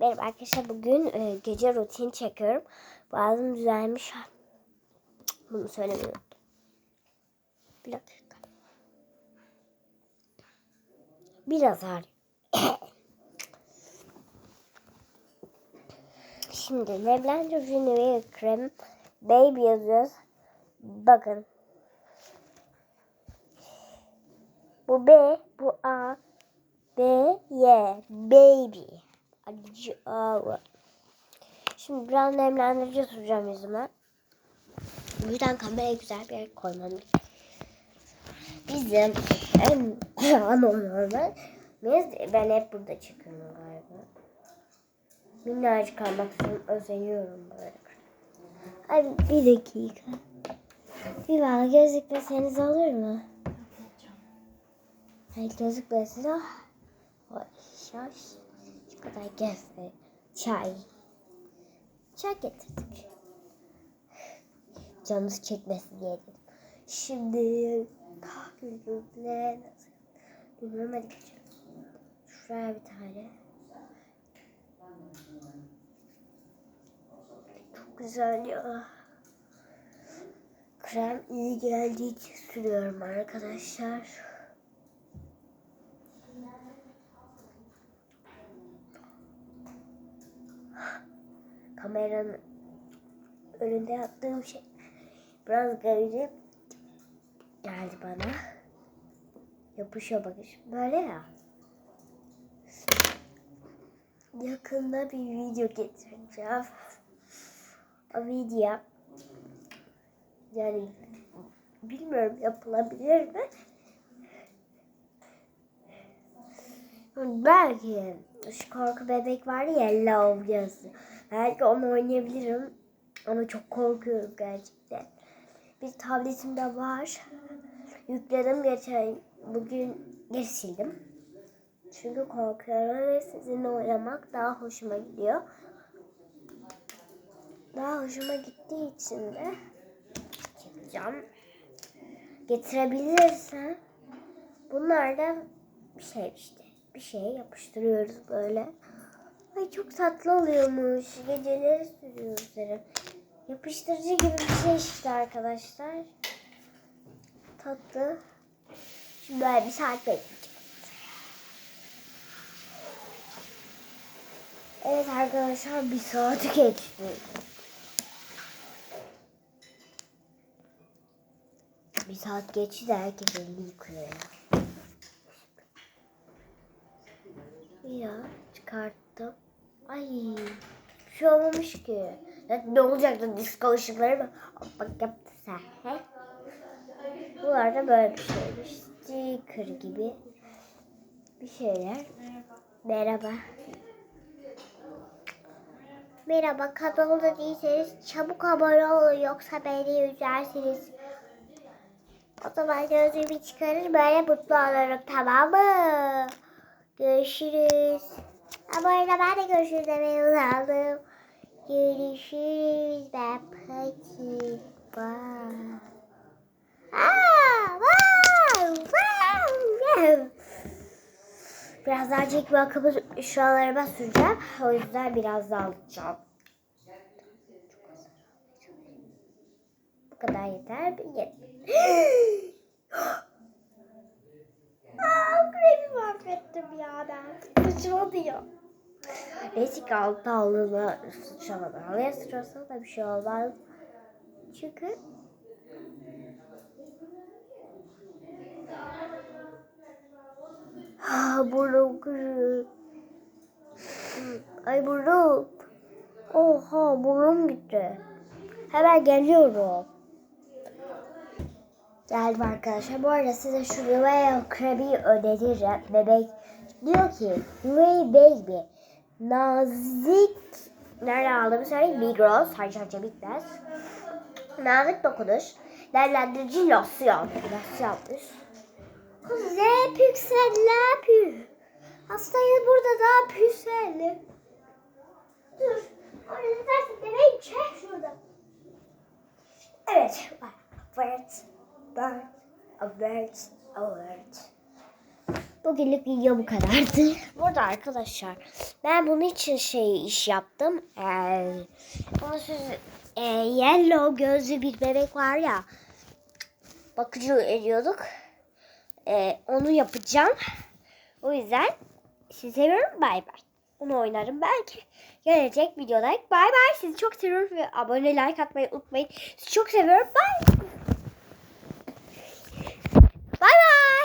Merhaba arkadaşlar bugün e, gece rutin çekiyorum. Boğazım düzelmiş. Bunu söylemeyi unuttum. Bir dakika. Biraz ağrıyor. Şimdi Leblanc Renewy Krem Baby yazıyoruz. Bakın. Bu B, bu A, B, Y, baby. Acı ağır. Şimdi biraz nemlendirici süreceğim yüzüme. Bu yüzden kameraya güzel bir yer koymam gerekiyor. Bizim en anormal biz ben hep burada çıkıyorum galiba. Minnacık kalmak için özeniyorum böyle. Ay bir dakika. Bir bana gözükmeseniz olur mu? Hayır gözükmesin ah. Hoş hoş. Kadar gezdi. Çay. Çay getirdik. Canımız çekmesin diye dedim. Şimdi kahvemizle nasıl? Bilmiyorum hadi geçelim. Şuraya bir tane. Çok güzel ya. Krem iyi geldiği için sürüyorum arkadaşlar. Kameranın önünde yaptığım şey biraz garip geldi bana. Yapışıyor bakın şimdi böyle ya. Yakında bir video getireceğim. O video yani bilmiyorum yapılabilir mi? Belki şu korku bebek var ya Love yazı. Belki onu oynayabilirim. Ama çok korkuyorum gerçekten. Bir tabletimde var. Yükledim geçen bugün geri sildim. Çünkü korkuyorum ve sizinle oynamak daha hoşuma gidiyor. Daha hoşuma gittiği için de çekeceğim. Getirebilirsen bunlardan bir şey işte bir şeye yapıştırıyoruz böyle. Ay çok tatlı oluyormuş. Geceleri sürüyoruz üzerine. Yapıştırıcı gibi bir şey işte arkadaşlar. Tatlı. Şimdi böyle bir saat bekleyeceğiz. Evet arkadaşlar bir saat geçti. Bir saat geçti de herkes elini yıkıyor ya. Ya çıkarttım. Ay bir şey olmamış ki. Ya, ne olacaktı disco ışıkları mı? Bak yaptı sen. He? Bunlar da böyle bir şeymiş. Sticker gibi bir şeyler. Merhaba. Merhaba kanalda değilseniz çabuk abone olun yoksa beni üzersiniz. O zaman gözümü çıkarır böyle mutlu olurum tamam mı? Görüşürüz. Ama arada ben de görüşürüz demeye uzandım. Görüşürüz. Ben Pati. Bye. Aa, wow, wow. Biraz daha çek bakımı şuralarıma süreceğim. O yüzden biraz daha alacağım. Bu kadar yeter? Yeter. Aa, kremi mahvettim ya Sıçradı ya. Neyse ki altı aldığında sıçramadı. Halıya sıçrasa da bir şey olmaz. Çünkü Ha burnum kırık. Ay burnum. Oha burnum gitti. Hemen geliyorum. Geldim arkadaşlar. Bu arada size şu Rivea Kremi öneririm. Bebek diyor ki Rivea Baby nazik nerede aldığımı söyleyeyim. Migros. Harcanca bitmez. Nazik dokunuş. Nemlendirici losyon. Losyonmuş. Kuzey pükseller pü. Hastayı burada daha pükselli. Bird. Bird. A bird. A bird. Bugünlük video bu kadardı. Burada arkadaşlar ben bunun için şey iş yaptım. Ee, bunu siz e, yellow gözlü bir bebek var ya bakıcı ediyorduk. Ee, onu yapacağım. O yüzden sizi seviyorum. Bay bay. Onu oynarım belki. Gelecek videoda. Bay bay. Sizi çok seviyorum ve abone like atmayı unutmayın. Sizi çok seviyorum. Bay.